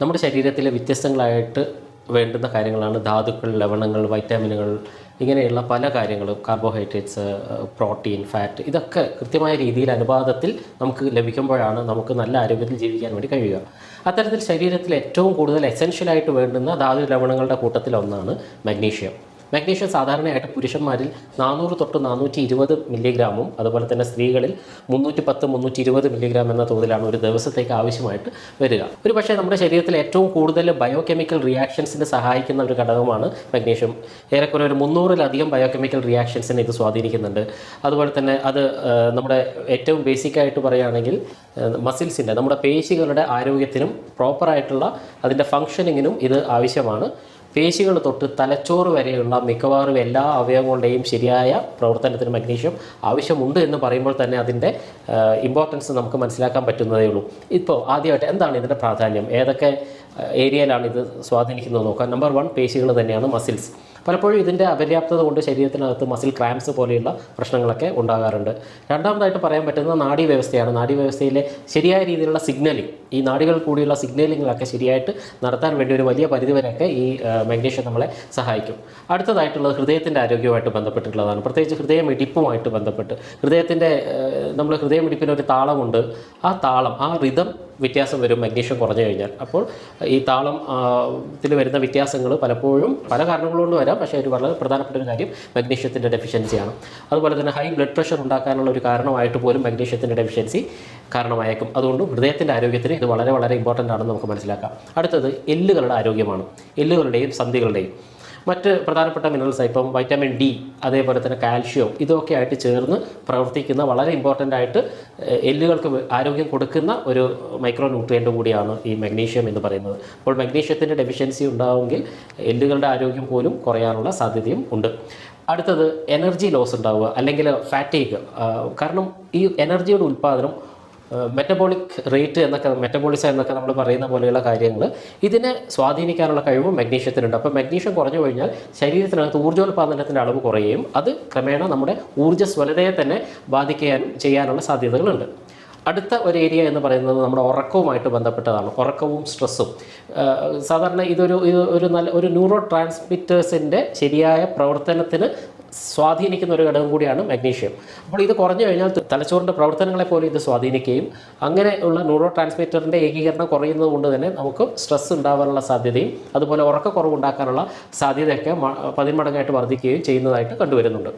നമ്മുടെ ശരീരത്തിലെ വ്യത്യസ്തങ്ങളായിട്ട് വേണ്ടുന്ന കാര്യങ്ങളാണ് ധാതുക്കൾ ലവണങ്ങൾ വൈറ്റാമിനുകൾ ഇങ്ങനെയുള്ള പല കാര്യങ്ങളും കാർബോഹൈഡ്രേറ്റ്സ് പ്രോട്ടീൻ ഫാറ്റ് ഇതൊക്കെ കൃത്യമായ രീതിയിൽ അനുപാതത്തിൽ നമുക്ക് ലഭിക്കുമ്പോഴാണ് നമുക്ക് നല്ല ആരോഗ്യത്തിൽ ജീവിക്കാൻ വേണ്ടി കഴിയുക. അത്തരത്തിൽ ശരീരത്തിൽ ഏറ്റവും കൂടുതൽ എസെൻഷ്യലായിട്ട് വേണ്ടുന്ന ധാതു ലവണങ്ങളുടെ കൂട്ടത്തിലൊന്നാണ് മഗ്നീഷ്യം. മാഗ്നീഷ്യം സാധാരണയായിട്ട് പുരുഷന്മാരിൽ നാനൂറ് തൊട്ട് നാനൂറ്റി ഇരുപത് മില്ലിഗ്രാമും അതുപോലെ തന്നെ സ്ത്രീകളിൽ മുന്നൂറ്റി പത്ത് മുന്നൂറ്റി ഇരുപത് മില്ലിഗ്രാം എന്ന തോതിലാണ് ഒരു ദിവസത്തേക്ക് ആവശ്യമായിട്ട് വരിക. ഒരു പക്ഷേ നമ്മുടെ ശരീരത്തിൽ ഏറ്റവും കൂടുതൽ ബയോകെമിക്കൽ റിയാക്ഷൻസിന് സഹായിക്കുന്ന ഒരു ഘടകമാണ് മഗ്നീഷ്യം. ഏറെക്കുറെ ഒരു മുന്നൂറിലധികം ബയോകെമിക്കൽ റിയാക്ഷൻസിനെ ഇത് സ്വാധീനിക്കുന്നുണ്ട്. അതുപോലെ തന്നെ അത് നമ്മുടെ ഏറ്റവും ബേസിക്കായിട്ട് പറയുകയാണെങ്കിൽ മസിൽസിന്റെ നമ്മുടെ പേശികളുടെ ആരോഗ്യത്തിനും പ്രോപ്പറായിട്ടുള്ള അതിന്റെ ഫങ്ഷനിങ്ങിനും ഇത് ആവശ്യമാണ്. പേശികൾ തൊട്ട് തലച്ചോറ് വരെയുള്ള മിക്കവാറും എല്ലാ അവയവങ്ങളുടെയും ശരിയായ പ്രവർത്തനത്തിന് മഗ്നീഷ്യം ആവശ്യമുണ്ട് എന്ന് പറയുമ്പോൾ തന്നെ അതിന്റെ ഇമ്പോർട്ടൻസ് നമുക്ക് മനസ്സിലാക്കാൻ പറ്റുന്നതേ ഉള്ളൂ. ഇപ്പോൾ ആദ്യമായിട്ട് എന്താണ് ഇതിന്റെ പ്രാധാന്യം? ഏതൊക്കെ ഏരിയയിലാണ് ഇത് സ്വാധീനിക്കുന്നത് നോക്കാം നമ്പർ വൺ പേശികൾ തന്നെയാണ് മസിൽസ് പലപ്പോഴും ഇതിന്റെ അപര്യാപ്തത കൊണ്ട് ശരീരത്തിനകത്ത് മസിൽ ക്രാംസ് പോലെയുള്ള പ്രശ്നങ്ങളൊക്കെ ഉണ്ടാകാറുണ്ട്. രണ്ടാമതായിട്ട് പറയാൻ പറ്റുന്ന നാഡീവ്യവസ്ഥയാണ് നാഡീവ്യവസ്ഥയിലെ ശരിയായ രീതിയിലുള്ള സിഗ്നലിംഗ് ഈ നാടികൾ കൂടിയുള്ള സിഗ്നലിങ്ങിലൊക്കെ ശരിയായിട്ട് നടത്താൻ വേണ്ടി ഒരു വലിയ പരിധിവരെയൊക്കെ ഈ മാഗ്നീഷ്യം നമ്മളെ സഹായിക്കും. അടുത്തതായിട്ടുള്ളത് ഹൃദയത്തിന്റെ ആരോഗ്യവുമായിട്ട് ബന്ധപ്പെട്ടിട്ടുള്ളതാണ്. പ്രത്യേകിച്ച് ഹൃദയമിടിപ്പുമായിട്ട് ബന്ധപ്പെട്ട്. ഹൃദയത്തിന്റെ നമ്മൾ ഹൃദയമിടിപ്പിന് ഒരു താളമുണ്ട്. ആ താളം ആ റിതം വ്യത്യാസം വരും മഗ്നീഷ്യം കുറഞ്ഞു കഴിഞ്ഞാൽ. അപ്പോൾ ഈ താളം ത്തിൽ വരുന്ന വ്യത്യാസങ്ങൾ പലപ്പോഴും പല കാരണങ്ങളുകൊണ്ട് വരാം. പക്ഷേ ഒരു വളരെ പ്രധാനപ്പെട്ട ഒരു കാര്യം മഗ്നീഷ്യത്തിന്റെ ഡെഫിഷ്യൻസിയാണ് അതുപോലെ തന്നെ ഹൈ ബ്ലഡ് പ്രഷർ ഉണ്ടാക്കാനുള്ള ഒരു കാരണമായിട്ട് പോലും മഗ്നീഷ്യത്തിന്റെ ഡെഫിഷ്യൻസി കാരണമായേക്കും. അതുകൊണ്ട് ഹൃദയത്തിന്റെ ആരോഗ്യത്തിന് ഇത് വളരെ വളരെ ഇമ്പോർട്ടന്റ് ആണെന്ന് നമുക്ക് മനസ്സിലാക്കാം. അടുത്തത് എല്ലുകളുടെ ആരോഗ്യമാണ്. എല്ലുകളുടെയും സന്ധികളുടെയും. മറ്റ് പ്രധാനപ്പെട്ട മിനറൽസ് ഇപ്പം വൈറ്റമിൻ ഡി അതേപോലെ തന്നെ കാൽഷ്യം ഇതൊക്കെ ആയിട്ട് ചേർന്ന് പ്രവർത്തിക്കുന്ന വളരെ ഇമ്പോർട്ടന്റ് ആയിട്ട് എല്ലുകൾക്ക് ആരോഗ്യം കൊടുക്കുന്ന ഒരു മൈക്രോ ന്യൂട്രിയന്റ് കൂടിയാണ് ഈ മഗ്നീഷ്യം എന്ന് പറയുന്നത്. അപ്പോൾ മഗ്നീഷ്യത്തിന്റെ ഡെഫിഷ്യൻസി ഉണ്ടാവുമെങ്കിൽ എല്ലുകളുടെ ആരോഗ്യം പോലും കുറയാനുള്ള സാധ്യതയും ഉണ്ട്. അടുത്തത് എനർജി ലോസ് ഉണ്ടാവുക അല്ലെങ്കിൽ ഫാറ്റീഗ് കാരണം ഈ എനർജിയുടെ ഉൽപ്പാദനം മെറ്റബോളിക് റേറ്റ് എന്നൊക്കെ മെറ്റബോളിസം എന്നൊക്കെ നമ്മൾ പറയുന്ന പോലെയുള്ള കാര്യങ്ങൾ ഇതിനെ സ്വാധീനിക്കാനുള്ള കഴിവ് മഗ്നീഷ്യത്തിനുണ്ട് അപ്പോൾ മഗ്നീഷ്യം കുറഞ്ഞു കഴിഞ്ഞാൽ ശരീരത്തിനകത്ത് ഊർജോൽപാദനത്തിന്റെ അളവ് കുറയുകയും അത് ക്രമേണ നമ്മുടെ ഊർജസ്വലതയെ തന്നെ ബാധിക്കാൻ ചെയ്യാനുള്ള സാധ്യതകളുണ്ട്. അടുത്ത ഒരു ഏരിയ എന്ന് പറയുന്നത് നമ്മുടെ ഉറക്കവുമായിട്ട് ബന്ധപ്പെട്ടതാണ്. ഉറക്കവും സ്ട്രെസ്സും. സാധാരണ ഇതൊരു ഇത് ഒരു നല്ല ഒരു ന്യൂറോ ട്രാൻസ്മിറ്റേഴ്സിന്റെ ശരിയായ പ്രവർത്തനത്തിന് സ്വാധീനിക്കുന്ന ഒരു ഘടകം കൂടിയാണ് മഗ്നീഷ്യം. അപ്പോൾ ഇത് കുറഞ്ഞു കഴിഞ്ഞാൽ തലച്ചോറിന്റെ പ്രവർത്തനങ്ങളെ പോലും ഇത് സ്വാധീനിക്കുകയും അങ്ങനെയുള്ള ന്യൂറോ ട്രാൻസ്മിറ്ററിന്റെ ഏകീകരണം കുറയുന്നത് കൊണ്ട് തന്നെ നമുക്ക് സ്ട്രെസ് ഉണ്ടാകാനുള്ള സാധ്യതയും അതുപോലെ ഉറക്കക്കുറവ് ഉണ്ടാക്കാനുള്ള സാധ്യതയൊക്കെ പതിന്മടങ്ങായിട്ട് വർദ്ധിക്കുകയും ചെയ്യുന്നതായിട്ട് കണ്ടുവരുന്നുണ്ട്.